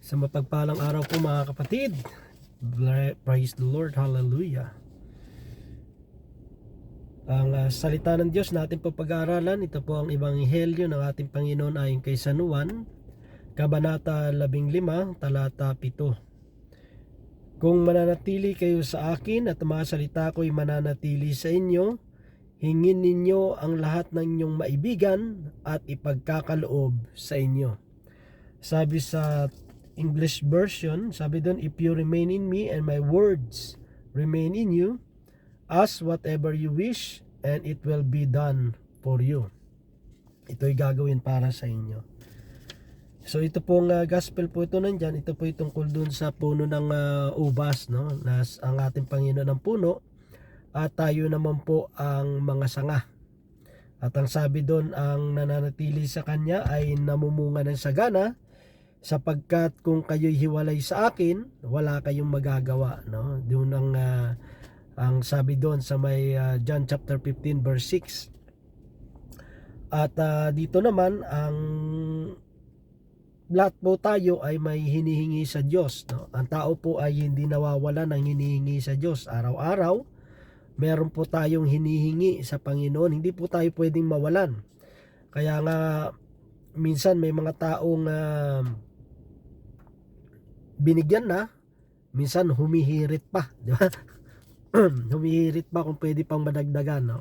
Sa mapagpalang araw po mga kapatid. Praise the Lord. Hallelujah. Ang ah, salita ng Diyos natin po pag-aaralan, ito po ang Ebanghelyo ng ating Panginoon ayon kay San Juan, Kabanata 15, talata 7. Kung mananatili kayo sa akin at mga salita ko'y mananatili sa inyo, hingin ninyo ang lahat ng inyong maibigan at ipagkakaloob sa inyo. Sabi sa English version, sabi doon, If you remain in me and my words remain in you, ask whatever you wish and it will be done for you. Ito'y gagawin para sa inyo. So ito pong uh, gospel po ito nandyan, ito po tungkol dun sa puno ng uh, ubas, no? Na ang ating Panginoon ng puno at tayo naman po ang mga sanga. At ang sabi doon, ang nananatili sa kanya ay namumunga ng sagana sapagkat kung kayo'y hiwalay sa akin, wala kayong magagawa, no? Doon ang ah, ang sabi doon sa may ah, John chapter 15 verse 6. At ah, dito naman ang lahat po tayo ay may hinihingi sa Diyos, no? Ang tao po ay hindi nawawala ng hinihingi sa Diyos araw-araw. Meron po tayong hinihingi sa Panginoon, hindi po tayo pwedeng mawalan. Kaya nga minsan may mga taong ah, binigyan na, minsan humihirit pa, di ba? humihirit pa kung pwede pang madagdagan, no?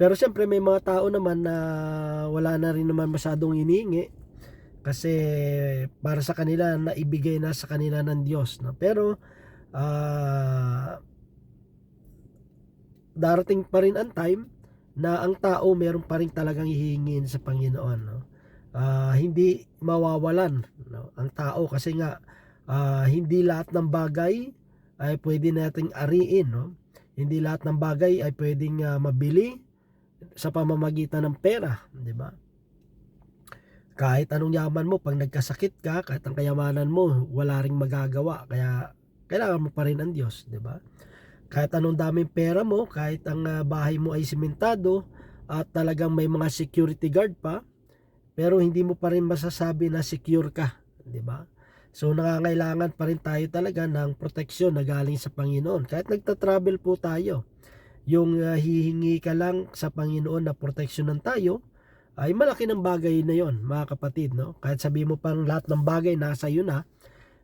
Pero siyempre may mga tao naman na wala na rin naman masyadong hinihingi kasi para sa kanila na ibigay na sa kanila ng Diyos, no? Pero ah darating pa rin ang time na ang tao meron pa rin talagang hihingin sa Panginoon, no? Ah, hindi mawawalan no? ang tao kasi nga ah, hindi lahat ng bagay ay pwede nating ariin no? Hindi lahat ng bagay ay pwedeng ah, mabili sa pamamagitan ng pera di ba? Kahit anong yaman mo pag nagkasakit ka kahit ang kayamanan mo wala ring magagawa. Kaya kailangan mo pa rin ang Diyos di ba? Kahit anong daming pera mo kahit ang ah, bahay mo ay simentado at talagang may mga security guard pa pero hindi mo pa rin masasabi na secure ka di ba So nangangailangan pa rin tayo talaga ng proteksyon na galing sa Panginoon. Kahit nagta-travel po tayo, yung uh, hihingi ka lang sa Panginoon na proteksyon ng tayo, ay malaki ng bagay na yon mga kapatid. No? Kahit sabi mo pang lahat ng bagay nasa iyo na,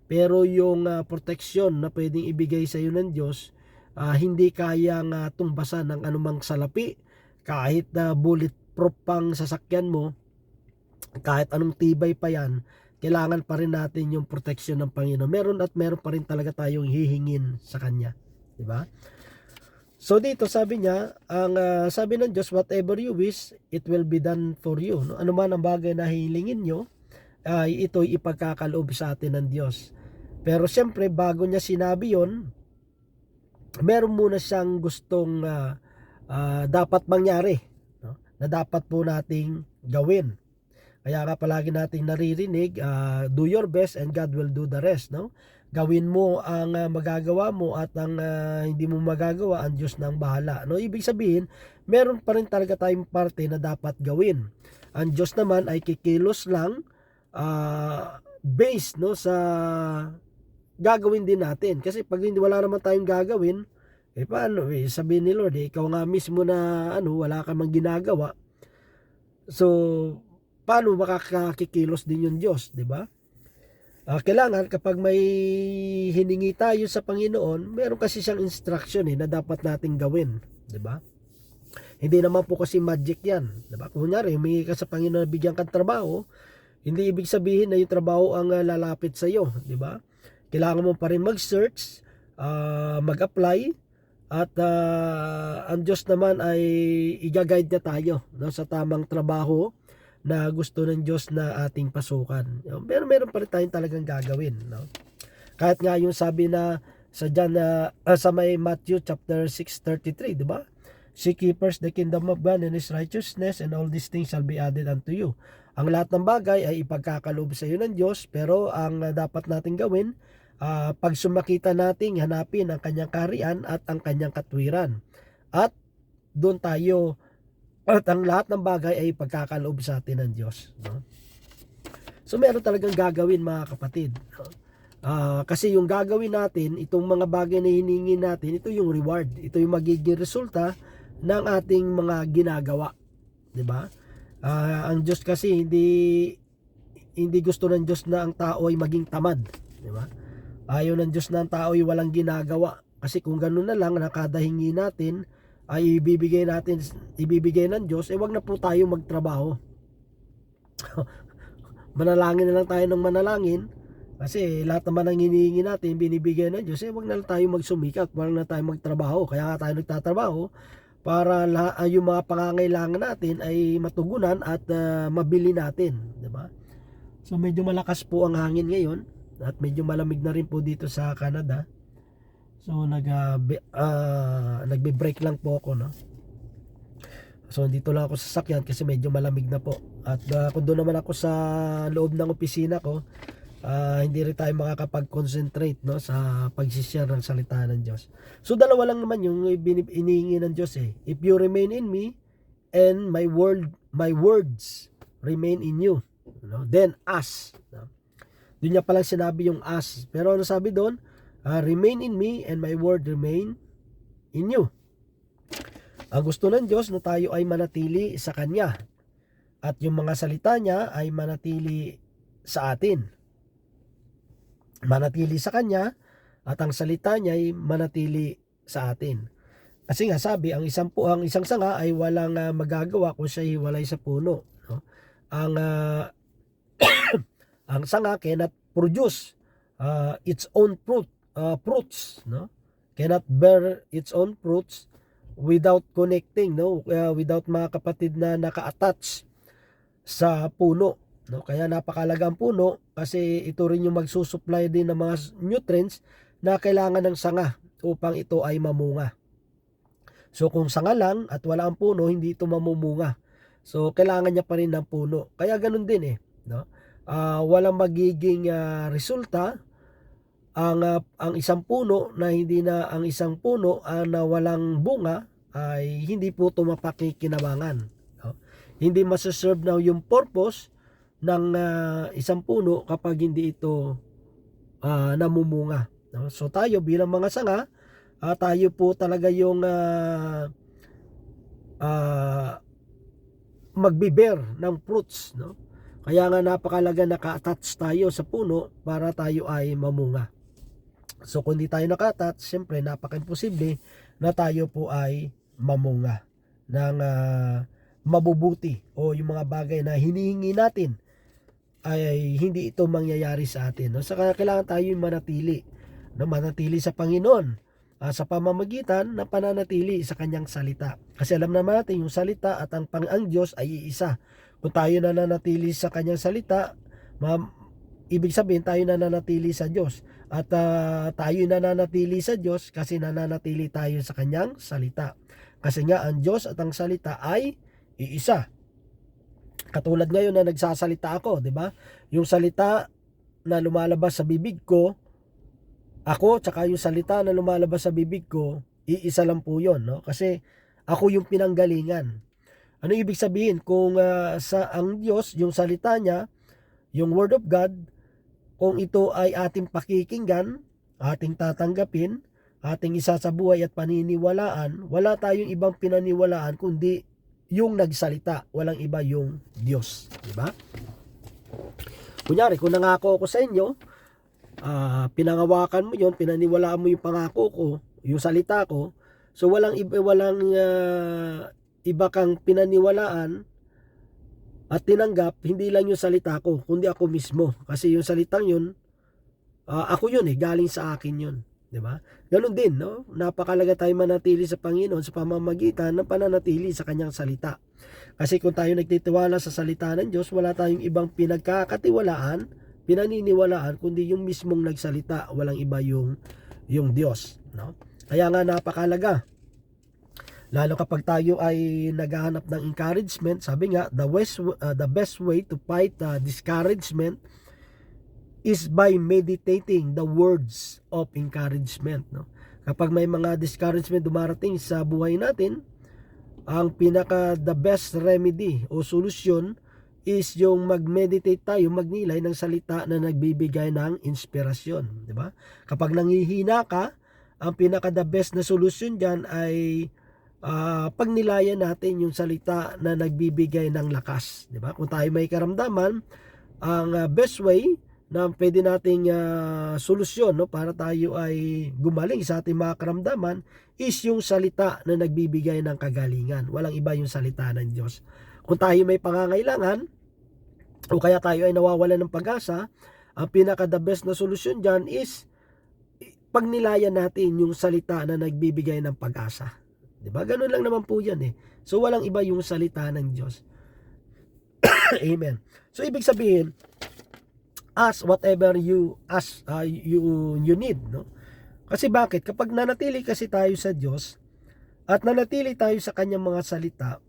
pero yung uh, proteksyon na pwedeng ibigay sa iyo ng Diyos, uh, hindi kayang uh, tumbasan ng anumang salapi, kahit na uh, bulletproof pang sasakyan mo, kahit anong tibay pa yan, kailangan pa rin natin yung protection ng Panginoon. Meron at meron pa rin talaga tayong hihingin sa Kanya. Di ba? So dito sabi niya, ang uh, sabi ng Diyos, whatever you wish, it will be done for you. No? Ano man ang bagay na hilingin nyo, uh, ito'y ipagkakaloob sa atin ng Diyos. Pero siyempre, bago niya sinabi yon meron muna siyang gustong uh, uh, dapat mangyari. No? Na dapat po nating gawin. Kaya nga palagi nating naririnig, uh, do your best and God will do the rest, no? Gawin mo ang uh, magagawa mo at ang uh, hindi mo magagawa, ang Diyos na ang bahala. No, ibig sabihin, meron pa rin talaga tayong parte na dapat gawin. Ang Diyos naman ay kikilos lang uh, based no sa gagawin din natin. Kasi pag hindi wala naman tayong gagawin, eh paano? Eh, sabihin ni Lord, eh, ikaw nga mismo na ano, wala ka mang ginagawa. So, paano makakakikilos din yung Diyos, di ba? Uh, kailangan kapag may hiningi tayo sa Panginoon, meron kasi siyang instruction eh, na dapat nating gawin, di ba? Hindi naman po kasi magic yan, di ba? Kung kunyari, humingi ka sa Panginoon na bigyan kang trabaho, hindi ibig sabihin na yung trabaho ang uh, lalapit sa iyo, di ba? Kailangan mo pa rin mag-search, uh, mag-apply, at uh, ang Diyos naman ay i-guide niya tayo no, sa tamang trabaho na gusto ng Diyos na ating pasukan. Pero meron pa rin tayong talagang gagawin. No? Kahit nga yung sabi na sa John, uh, sa may Matthew chapter 6.33, di ba? Seek ye first the kingdom of God and His righteousness and all these things shall be added unto you. Ang lahat ng bagay ay ipagkakaloob sa iyo ng Diyos pero ang dapat natin gawin uh, pag sumakita natin hanapin ang kanyang karian at ang kanyang katwiran. At doon tayo at ang lahat ng bagay ay pagkakaloob sa atin ng Diyos. No? So meron talagang gagawin mga kapatid. no? Ah, kasi yung gagawin natin, itong mga bagay na hiningi natin, ito yung reward. Ito yung magiging resulta ng ating mga ginagawa. 'Di ba? Ah, ang Diyos kasi hindi hindi gusto ng Diyos na ang tao ay maging tamad, 'di ba? Ayaw ng Diyos na ang tao ay walang ginagawa. Kasi kung ganoon na lang na kada hingi natin ay ibibigay natin ibibigay ng Diyos, eh wag na po tayo magtrabaho. manalangin na lang tayo ng manalangin. Kasi lahat naman ng hinihingi natin binibigay ng Diyos eh wag na lang tayo magsumikap wag na tayo magtrabaho. Kaya nga tayo nagtatrabaho para lahat, yung mga pangangailangan natin ay matugunan at ah, mabili natin di ba? So medyo malakas po ang hangin ngayon at medyo malamig na rin po dito sa Canada so nag uh, nagbe-break lang po ako no So dito lang ako sa sakyan kasi medyo malamig na po. At uh, kung doon naman ako sa loob ng opisina ko, ah, hindi rin tayo makakapag-concentrate no sa pagsishare ng salita ng Diyos. So dalawa lang naman yung inihingi ng Diyos eh. If you remain in me and my word my words remain in you, no? then ask. No? Doon niya palang sinabi yung ask. Pero ano sabi doon? Ah, remain in me and my word remain in you. Ang gusto ng Diyos na tayo ay manatili sa Kanya at yung mga salita niya ay manatili sa atin. Manatili sa Kanya at ang salita niya ay manatili sa atin. Kasi nga sabi, ang isang po ang isang sanga ay walang ah, magagawa kung siya hiwalay sa puno. No? Ang ah, ang sanga cannot produce ah, its own fruit ah, fruits, no? Cannot bear its own fruits without connecting no? Uh, without mga kapatid na naka-attach sa puno no? Kaya napakalaga ang puno kasi ito rin yung magsusupply din ng mga nutrients na kailangan ng sanga upang ito ay mamunga. So kung sanga lang at wala ang puno hindi ito mamumunga. So kailangan niya pa rin ng puno. Kaya ganun din eh no? Ah, walang magiging ah, resulta ang ah, ang isang puno na hindi na ang isang puno ah, na walang bunga ay hindi po ito mapakikinabangan. No? Hindi masaserve na yung purpose ng ah, isang puno kapag hindi ito ah, namumunga. No? So tayo bilang mga sanga, ah, tayo po talaga yung ah, ah, magbiber ng fruits. No? Kaya nga napakalaga naka-attach tayo sa puno para tayo ay mamunga. So kung di tayo naka-attach, siyempre napaka-imposible na tayo po ay mamunga ng ah, mabubuti o yung mga bagay na hinihingi natin ay hindi ito mangyayari sa atin. No? Saka kailangan tayo manatili. No? Manatili sa Panginoon ah, sa pamamagitan na pananatili sa kanyang salita. Kasi alam naman natin yung salita at ang pang ang Diyos ay iisa. Kung tayo nananatili sa kanyang salita, ma- ibig sabihin tayo nananatili sa Diyos. At ah, tayo nananatili sa Diyos kasi nananatili tayo sa kanyang salita. Kasi nga ang Diyos at ang salita ay iisa. Katulad ngayon na nagsasalita ako, 'di ba? Yung salita na lumalabas sa bibig ko, ako tsaka yung salita na lumalabas sa bibig ko, iisa lang po 'yon, no? Kasi ako yung pinanggalingan. Ano ibig sabihin kung ah, sa ang Diyos, yung salita niya, yung word of God, kung ito ay ating pakikinggan, ating tatanggapin, ating isa sa buhay at paniniwalaan, wala tayong ibang pinaniwalaan kundi yung nagsalita, walang iba yung Diyos, di ba? Kunyari, kung nangako ako sa inyo, ah, pinangawakan mo yon, pinaniwalaan mo yung pangako ko, yung salita ko, so walang iba, walang ah, iba kang pinaniwalaan at tinanggap, hindi lang yung salita ko, kundi ako mismo. Kasi yung salitang yun, ah, ako yun eh, galing sa akin yun. ba? Ganun din, no? Napakalaga tayo manatili sa Panginoon sa pamamagitan ng pananatili sa kanyang salita. Kasi kung tayo nagtitiwala sa salita ng Diyos, wala tayong ibang pinagkakatiwalaan, pinaniniwalaan kundi yung mismong nagsalita, walang iba yung yung Diyos, no? Kaya nga napakalaga. Lalo kapag tayo ay naghahanap ng encouragement, sabi nga, the best, uh, the best way to fight uh, discouragement is by meditating the words of encouragement. No? Kapag may mga discouragement dumarating sa buhay natin, ang pinaka the best remedy o solusyon is yung mag-meditate tayo, magnilay ng salita na nagbibigay ng inspirasyon, di ba? Kapag nangihina ka, ang pinaka the best na solusyon diyan ay ah, pagnilayan natin yung salita na nagbibigay ng lakas, di ba? Kung tayo may karamdaman, ang ah, best way na pwede nating ah, solusyon no para tayo ay gumaling sa ating mga karamdaman is yung salita na nagbibigay ng kagalingan. Walang iba yung salita ng Diyos. Kung tayo may pangangailangan o kaya tayo ay nawawalan ng pag-asa, ang pinaka the best na solusyon diyan is pagnilayan natin yung salita na nagbibigay ng pag-asa. 'Di ba? Ganun lang naman po 'yan eh. So walang iba yung salita ng Diyos. Amen. So ibig sabihin, ask whatever you ask uh, you you need, no? Kasi bakit? Kapag nanatili kasi tayo sa Diyos at nanatili tayo sa kanyang mga salita,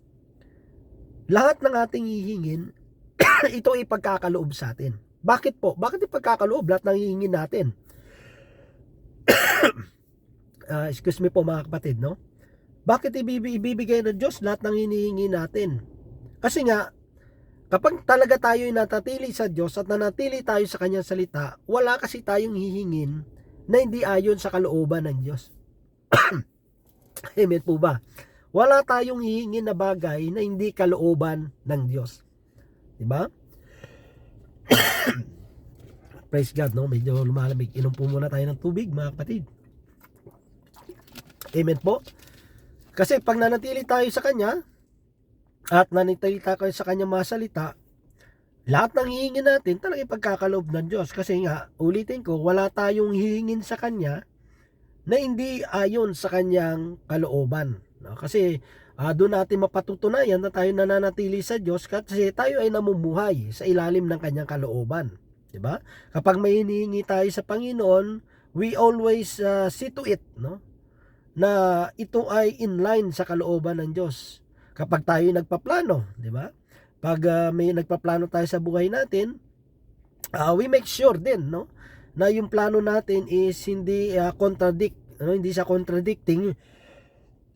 lahat ng ating hihingin, ito ay pagkakaloob sa atin. Bakit po? Bakit ipagkakaloob lahat ng hihingin natin? Ah, excuse me po mga kapatid, no? Bakit ibibi- ibibigay ng Diyos lahat ng hinihingi natin? Kasi nga, kapag talaga tayo ay natatili sa Diyos at nanatili tayo sa kanyang salita, wala kasi tayong hihingin na hindi ayon sa kalooban ng Diyos. Amen po ba? Wala tayong hihingin na bagay na hindi kalooban ng Diyos. Di ba? Praise God, no? Medyo lumalamig. Inom po muna tayo ng tubig, mga kapatid. Amen po. Kasi pag nanatili tayo sa Kanya, at nanatili tayo sa Kanya mga salita, lahat ng hihingin natin talaga ipagkakaloob ng Diyos. Kasi nga, ulitin ko, wala tayong hihingin sa Kanya na hindi ayon sa Kanyang kalooban. No? Kasi ah, doon natin mapatutunayan na tayo nananatili sa Diyos kasi tayo ay namumuhay sa ilalim ng Kanyang kalooban. 'Di ba? Kapag may hinihingi tayo sa Panginoon, we always ah, see to it, no? Na ito ay in line sa kalooban ng Diyos. Kapag tayo nagpaplano, 'di ba? Pag ah, may nagpaplano tayo sa buhay natin, ah, we make sure din, no? Na yung plano natin is hindi ah, contradict, ano, hindi siya contradicting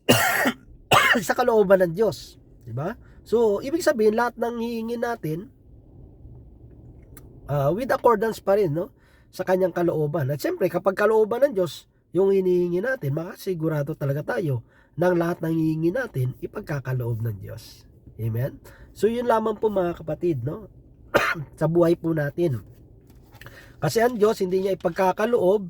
sa kalooban ng Diyos, 'di ba? So, ibig sabihin lahat ng hihingin natin uh, with accordance pa rin no sa kanyang kalooban. At siyempre kapag kalooban ng Diyos yung hinihingi natin, makasigurado talaga tayo ng lahat ng hinihingi natin ipagkakaloob ng Diyos. Amen? So yun lamang po mga kapatid no sa buhay po natin. Kasi ang Diyos hindi niya ipagkakaloob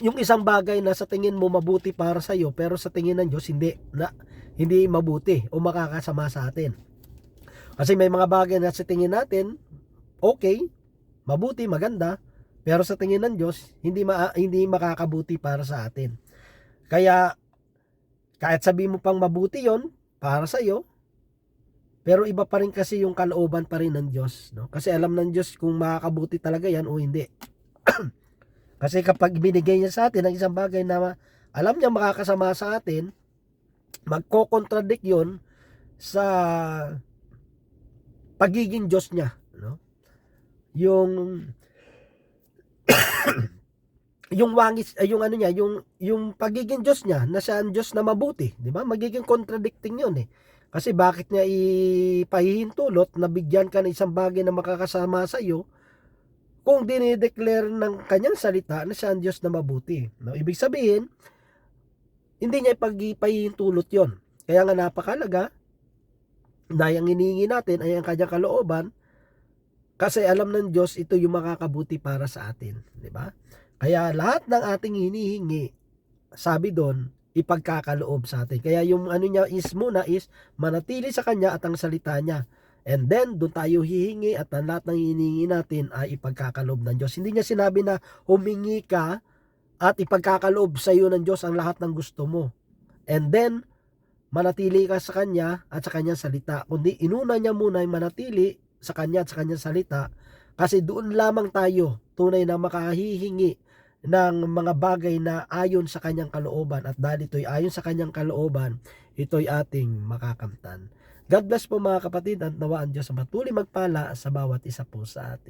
yung isang bagay na sa tingin mo mabuti para sa iyo pero sa tingin ng Diyos hindi na hindi mabuti o makakasama sa atin. Kasi may mga bagay na sa tingin natin okay, mabuti, maganda, pero sa tingin ng Diyos hindi ma- hindi makakabuti para sa atin. Kaya kahit sabi mo pang mabuti 'yon para sa iyo, pero iba pa rin kasi yung kalooban pa rin ng Diyos, no? Kasi alam ng Diyos kung makakabuti talaga 'yan o hindi. kasi kapag binigay niya sa atin ang isang bagay na alam niya makakasama sa atin, magko-contradict 'yon sa pagiging Diyos niya, no? Yung yung wangis ay yung ano niya, yung yung pagiging Diyos niya na siya ang Diyos na mabuti, 'di ba? Magiging contradicting 'yun eh. Kasi bakit niya ipahihintulot na bigyan ka ng isang bagay na makakasama sa iyo kung dinideclare ng kanyang salita na siya ang Diyos na mabuti. No? Ibig sabihin, hindi niya ipagpahihintulot 'yon. Kaya nga napakalaga na yung hinihingi natin ay ang kanyang kalooban kasi alam ng Diyos ito yung makakabuti para sa atin, di ba? Kaya lahat ng ating hinihingi, sabi doon, ipagkakaloob sa atin. Kaya yung ano niya is muna is manatili sa kanya at ang salita niya. And then, doon tayo hihingi at ang lahat ng hinihingi natin ay ipagkakaloob ng Diyos. Hindi niya sinabi na humingi ka at ipagkakaloob sa iyo ng Diyos ang lahat ng gusto mo. And then, manatili ka sa Kanya at sa Kanyang salita. Kundi inuna niya muna ay manatili sa Kanya at sa Kanyang salita kasi doon lamang tayo tunay na makahihingi ng mga bagay na ayon sa Kanyang kalooban at dahil ito'y ayon sa Kanyang kalooban, ito'y ating makakamtan. God bless po mga kapatid at nawaan Diyos sa patuloy magpala sa bawat isa po sa atin.